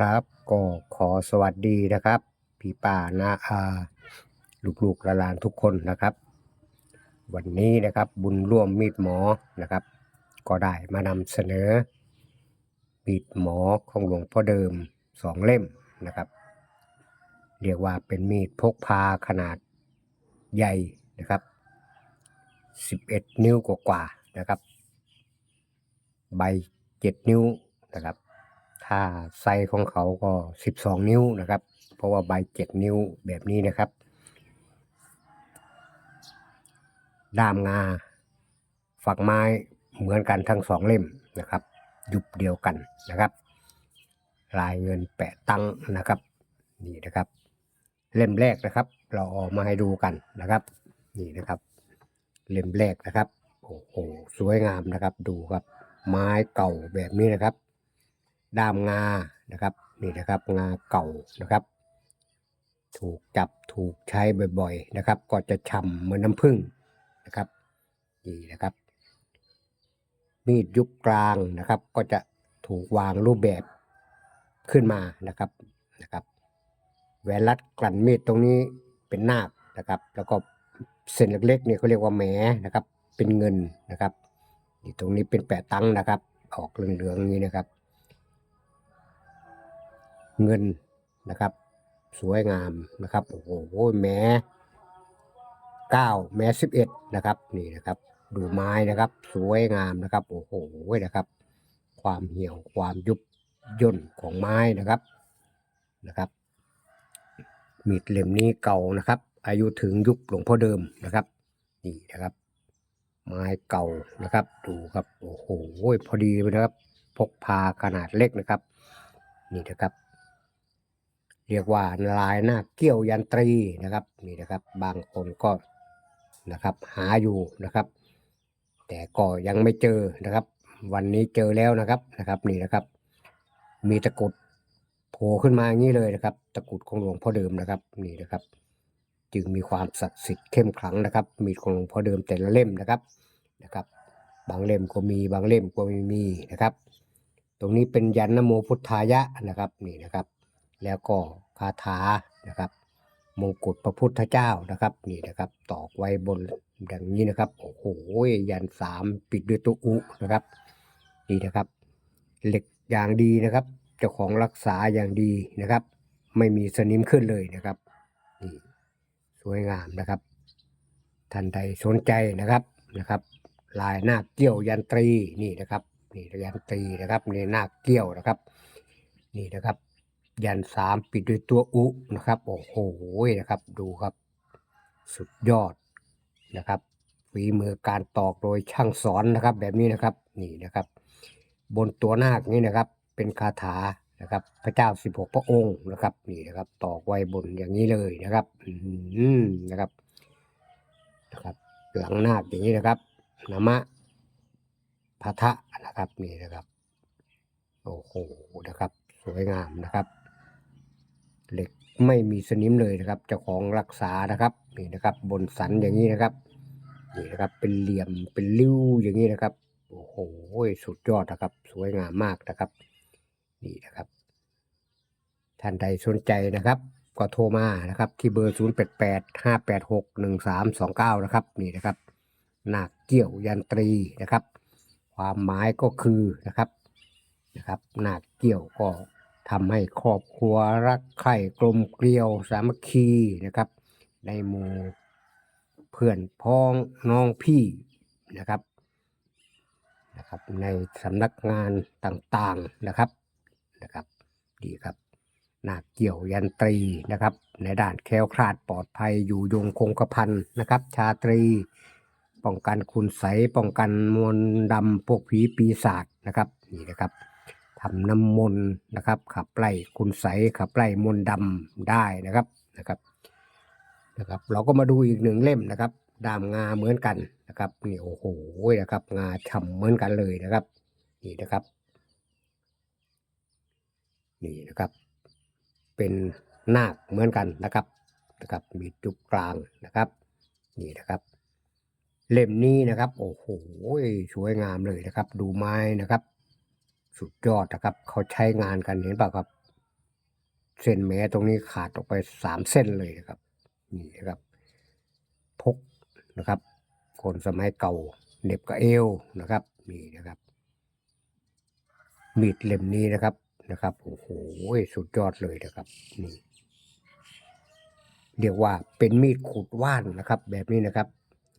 ครับ ก็ขอสวัสดีนะครับ พี่ป้านาอาลูกๆหลานทุกคนนะครับ วันนี้นะครับบุญร่วมมีดหมอนะครับ ก็ได้มานำเสนอมีดหมอของหลวงพ่อเดิมสองเล่มนะครับ เรียกว่าเป็นมีดพกพาขนาดใหญ่นะครับ 11 นิ้วกว่าๆนะครับ ใบ 7 นิ้วนะครับ ถ้าไซส์ของเขาก็ 12 นิ้วนะครับ เพราะว่าใบ 7 นิ้วแบบนี้นะครับ ด้ามงา ฝักไม้เหมือนกันทั้งสองเล่มนะครับ ยุบเดียวกันนะครับ ลายเงินแปะตังนะครับ นี่นะครับ เล่มแรกนะครับ เราออกมาให้ดูกันนะครับ นี่นะครับ เล่มแรกนะครับ โอ้โห สวยงามนะครับ ดูครับ ไม้เก่าแบบนี้นะครับ ด้ามงานะครับนี่นะครับงาเก่านะครับ ถูกจับถูกใช้บ่อยๆนะครับ ก็จะฉ่ำเหมือนน้ำผึ้งนะครับนี่นะครับ มีดยุคกลางนะครับ ก็จะถูกวางรูปแบบขึ้นมานะครับนะครับแหวนรัดกลั่นมีดตรงนี้เป็นนาคนะครับ แล้วก็เส้นเล็กๆนี่เขาเรียกว่าแหมนะครับ เป็นเงินนะครับนี่ตรงนี้เป็นแปะตังนะครับ ออกเหลืองๆนี้นะครับ เงินนะครับ สวยงามนะครับโอ้โหแม้เก้าแม้สิบเอ็ดนะครับนี่นะครับ ดูไม้นะครับ สวยงามนะครับโอ้โหนะครับ ความเหี่ยวความยุบย่นของไม้นะครับนะครับมีดเล่มนี้เก่านะครับ อายุถึงยุคหลวงพ่อเดิมนะครับนี่นะครับ ไม้เก่านะครับ ดูครับโอ้โหพอดีนะครับ พกพาขนาดเล็กนะครับ นี่นะครับ เรียกว่าลายหน้าเกี้ยวยันตรีนะครับนี่นะครับบางคนก็นะครับหาอยู่นะครับ แต่ก็ยังไม่เจอนะครับ วันนี้เจอแล้วนะครับนะครับนี่นะครับ มีตะกุดโผล่ขึ้นมาอย่างนี้เลยนะครับ ตะกุดของหลวงพ่อเดิมนะครับนี่นะครับ จึงมีความศักดิ์สิทธิ์เข้มขลังนะครับ มีของหลวงพ่อเดิมแต่ละเล่มนะครับนะครับ บางเล่มก็มีบางเล่มก็ไม่มีนะครับ ตรงนี้เป็นยันนโมพุทธายะนะครับนี่นะครับ แล้วก็คาถานะครับมงกุฎพระพุทธเจ้านะครับนี่นะครับตอกไว้บนอย่างนี้นะครับโอ้โหยันสามปิดด้วยตัวอุนะครับนี่นะครับ เหล็กอย่างดีนะครับ เจ้าของรักษาอย่างดีนะครับ ไม่มีสนิมขึ้นเลยนะครับนี่สวยงามนะครับท่านใดสนใจนะครับนะครับ ลายหน้าเกี้ยวยันตรีนี่นะครับนี่ยันตรีนะครับนี่หน้าเกี้ยวนะครับ นี่นะครับ ยันสามปิดด้วยตัวอุนะครับ โอ้โหนะครับดูครับ สุดยอดนะครับฝีมือการตอกโดยช่างสอนนะครับ แบบนี้นะครับนี่นะครับ บนตัวนาคนี่นะครับ เป็นคาถานะครับ พระเจ้าสิบหกพระองค์นะครับ นี่นะครับ ตอกไว้บนอย่างนี้เลยนะครับอืมนะครับนะครับ หลังนาคอย่างนี้นะครับนามะพะทะนะครับนี่นะครับโอ้โหนะครับ สวยงามนะครับ เหล็กไม่มีสนิมเลยนะครับเจ้าของรักษานะครับนี่นะครับ บนสันอย่างนี้นะครับนี่นะครับเป็นเหลี่ยมเป็นริ้วอย่างนี้นะครับโอ้โหสุดยอดนะครับ สวยงามมากนะครับนี่นะครับ ท่านใดสนใจนะครับ ก็โทรมานะครับ ที่เบอร์ 0 8 8 5 8 6 1 3 2 9 นะครับนี่นะครับนาคเกี่ยวยันตรีนะครับ ความหมายก็คือนะครับนะครับนาคเกี่ยวก็ ทำให้ครอบครัวรักใคร่กลมเกลียวสามัคคีนะครับ ในหมู่เพื่อนพ้องน้องพี่นะครับนะครับ ในสำนักงานต่างๆนะครับนะครับดีครับนาเกี่ยวยันตรีนะครับ ในด้านแคล้วคลาดปลอดภัยอยู่ยงคงกระพันนะครับ ชาตรี ป้องกันคุณใสป้องกันมวลดำพวกผีปีศาจนะครับนี่นะครับ ทำน้ำมนต์นะครับ ขับไล่คุณใสขับไล่มนต์ดำได้นะครับนะครับนะครับ เราก็มาดูอีกหนึ่งเล่มนะครับดามงาเหมือนกันนะครับนี่โอ้โหนะครับ งาฉ่ำเหมือนกันเลยนะครับนี่นะครับ นี่นะครับ เป็นนาคเหมือนกันนะครับนะครับ มีจุกกลางนะครับ นี่นะครับ เล่มนี้นะครับ โอ้โหสวยงามเลยนะครับ ดูไม้นะครับ สุดยอดนะครับ เขาใช้งานกันเห็นป่าครับ เส้นแม้ตรงนี้ขาดออกไปสามเส้นเลยนะครับ นี่นะครับ พกนะครับ คนสมัยเก่าเน็บกับเอวนะครับ นี่นะครับ มีดเล่มนี้นะครับนะครับโอ้โหสุดยอดเลยนะครับนี่เรียกว่าเป็นมีดขูดว่านนะครับ แบบนี้นะครับ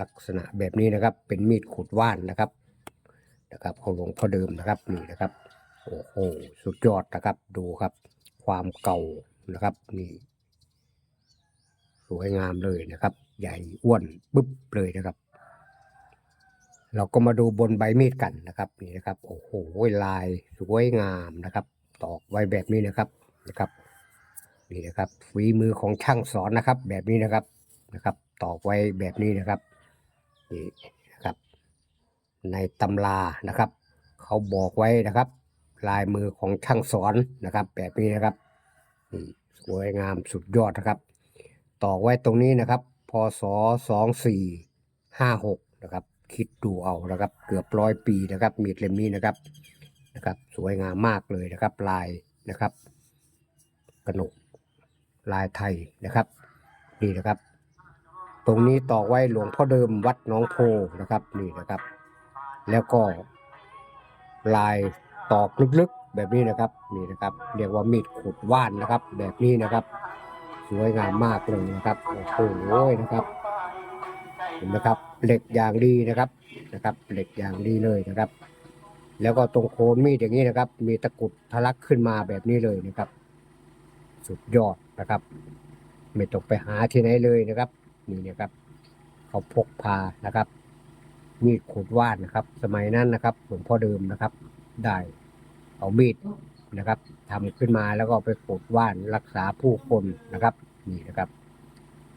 ลักษณะแบบนี้นะครับ เป็นมีดขูดว่านนะครับ นะครับของหลวงพ่อเดิมนะครับนี่นะครับโอ้โหสุดยอดนะครับดูครับ ความเก่านะครับนี่สวยงามเลยนะครับ ใหญ่อ้วนบึ๊บเลยนะครับ เราก็มาดูบนใบมีดกันนะครับนี่นะครับโอ้โหลายสวยงามนะครับ ตอกไว้แบบนี้นะครับนะครับนี่นะครับฝีมือของช่างสอนนะครับ แบบนี้นะครับนะครับ ตอกไว้แบบนี้นะครับนี่ ในตำรานะครับ เขาบอกไว้นะครับ ลายมือของช่างสอนนะครับแบบนี้นะครับสวยงามสุดยอดนะครับ ต่อไว้ตรงนี้นะครับพศสองสี่ห้าหกนะครับ คิดดูเอานะครับ เกือบร้อยปีนะครับ มีดเล่มนี้นะครับนะครับ สวยงามมากเลยนะครับ ลายนะครับกระหนกลายไทยนะครับนี่นะครับ ตรงนี้ต่อไว้หลวงพ่อเดิมวัดน้องโพนะครับนี่นะครับ แล้วก็ลายตอกลึกๆแบบนี้นะครับนี่นะครับ เรียกว่ามีดขุดว่านนะครับ แบบนี้นะครับ สวยงามมากเลยนะครับโอ้โหนะครับเห็นไหมครับเหล็กอย่างดีนะครับนะครับ เหล็กอย่างดีเลยนะครับ แล้วก็ตรงโคนมีดอย่างนี้นะครับ มีตะกุดทะลักขึ้นมาแบบนี้เลยนะครับ สุดยอดนะครับ ไม่ต้องไปหาที่ไหนเลยนะครับ นี่นะครับ เขาพกพานะครับ มีดขูดว่านนะครับ สมัยนั้นนะครับหลวงพ่อเดิมนะครับ ได้เอามีดนะครับทำขึ้นมาแล้วก็ไปขูดว่านรักษาผู้คนนะครับ นี่นะครับ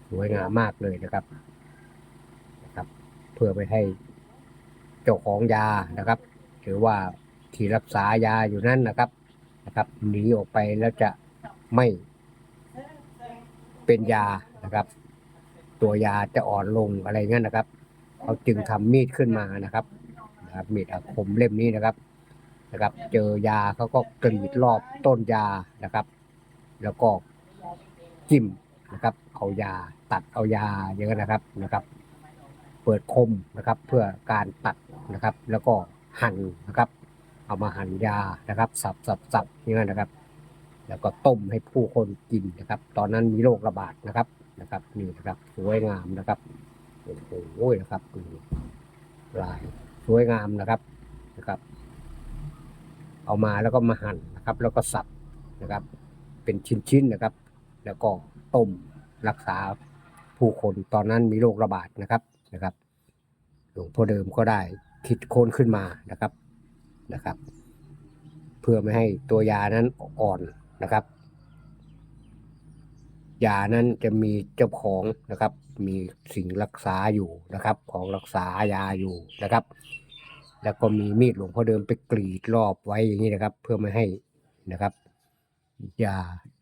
สวยงามมากเลยนะครับนะครับ เพื่อไปให้เจ้าของยานะครับ หรือว่าที่รักษายาอยู่นั่นนะครับนะครับหนีออกไปแล้วจะไม่เป็นยานะครับ ตัวยาจะอ่อนลงอะไรเงี้ยนะครับ เขาจึงทำมีดขึ้นมานะครับนะครับ มีดอาคมเล่มนี้นะครับนะครับ เจอยาเขาก็กรีดรอบต้นยานะครับ แล้วก็จิ้มนะครับ เอายาตัดเอายาอย่างนั้นนะครับนะครับ เปิดคมนะครับ เพื่อการตัดนะครับ แล้วก็หั่นนะครับ เอามาหั่นยานะครับ สับสับสับอย่างนั้นะครับ แล้วก็ต้มให้ผู้คนกินนะครับ ตอนนั้นมีโรคระบาดนะครับนะครับ นี่นะครับสวยงามนะครับ โอ้โหนะครับดูลายสวยงามนะครับนะครับ เอามาแล้วก็มาหั่นนะครับ แล้วก็สับนะครับ เป็นชิ้นๆนะครับ แล้วก็ต้มรักษาผู้คนตอนนั้นมีโรคระบาดนะครับนะครับหลวงพ่อเดิมก็ได้คิดค้นขึ้นมานะครับนะครับ เพื่อไม่ให้ตัวยานั้นอ่อนนะครับ ยานั้นจะมีเจ้าของนะครับ มีสิ่งรักษาอยู่นะครับ ของรักษายาอยู่นะครับ แล้วก็มีมีดหลวงพ่อเดิมไปกรีดรอบไว้อย่างนี้นะครับ เพื่อไม่ให้นะครับ ยา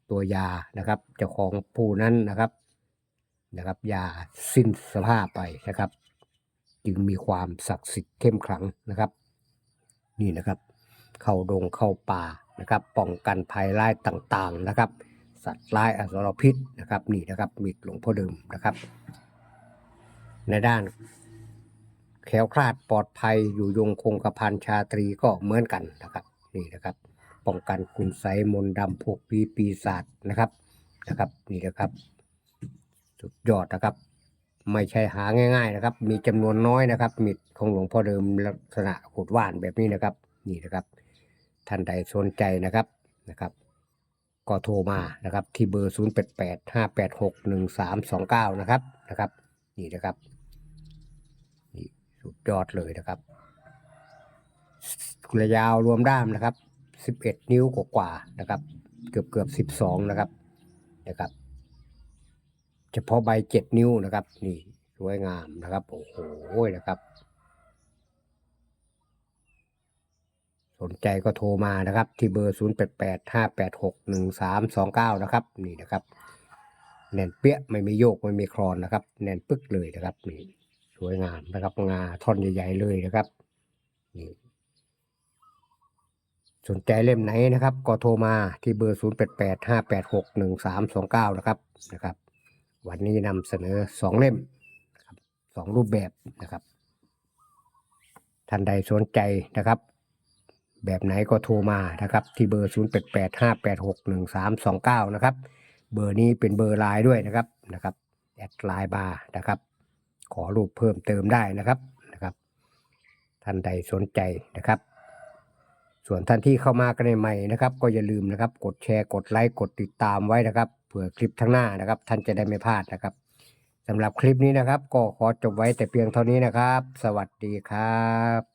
ตัวยานะครับ เจ้าของผู้นั้นนะครับนะครับ ยาสิ้นสภาพไปนะครับ จึงมีความศักดิ์สิทธิ์เข้มขลังนะครับ นี่นะครับ เข้าดงเข้าป่านะครับ ป้องกันภัยร้ายต่างๆนะครับ สัตว์ร้ายอสรพิษนะครับนี่นะครับมีดหลวงพ่อเดิมนะครับ ในด้านแคล้วคลาดปลอดภัยอยู่ยงคงกระพันชาตรีก็เหมือนกันนะครับนี่นะครับป้องกันคุณไสยมนต์ดำพวกปีปีศาจนะครับนะครับนี่นะครับสุดยอดนะครับ ไม่ใช่หาง่าย ๆนะครับ มีจำนวนน้อยนะครับมีดของหลวงพ่อเดิมลักษณะขูดว่านแบบนี้นะครับ นี่นะครับ ท่านใดสนใจนะครับนะครับ ก็โทรมานะครับที่เบอร์ 0 8 8 5 8 6 1 3 2 9 นะครับนะครับ นี่นะครับนี่สุดยอดเลยนะครับระยาวรวมด้ามนะครับ 11 นิ้วกว่าๆนะครับ เกือบเกือบ12 นะครับนะครับ เฉพาะใบ 7 นิ้วนะครับ นี่สวยงามนะครับ โอ้โหนะครับ สนใจก็โทรมานะครับ ที่เบอร์ 0 8 8 5 8 6 1 3 2 9 นะครับ นี่นะครับ แน่นเปี้ยไม่มีโยกไม่มีคลอนนะครับ แน่นปึ๊กเลยนะครับนี่สวยงามนะครับงาท่อนใหญ่ๆเลยนะครับนี่สนใจเล่มไหนนะครับ ก็โทรมาที่เบอร์ 0 8 8 5 8 6 1 3 2 9 นะครับนะครับ วันนี้นำเสนอ 2 เล่มสองรูปแบบนะครับ ท่านใดสนใจนะครับ แบบไหนก็โทรมานะครับ ที่เบอร์ 0 8 8 5 8 6 1 3 2 9 นะครับ เบอร์นี้เป็นเบอร์ไลน์ด้วยนะครับนะครับแอดไลน์บาร์นะครับ ขอรูปเพิ่มเติมได้นะครับนะครับ ท่านใดสนใจนะครับ ส่วนท่านที่เข้ามากันใหม่นะครับ ก็อย่าลืมนะครับ กดแชร์กดไลค์กดติดตามไว้นะครับเผื่อคลิปทั้งหน้านะครับ ท่านจะได้ไม่พลาดนะครับสำหรับคลิปนี้นะครับ ก็ขอจบไว้แต่เพียงเท่านี้นะครับ สวัสดีครับ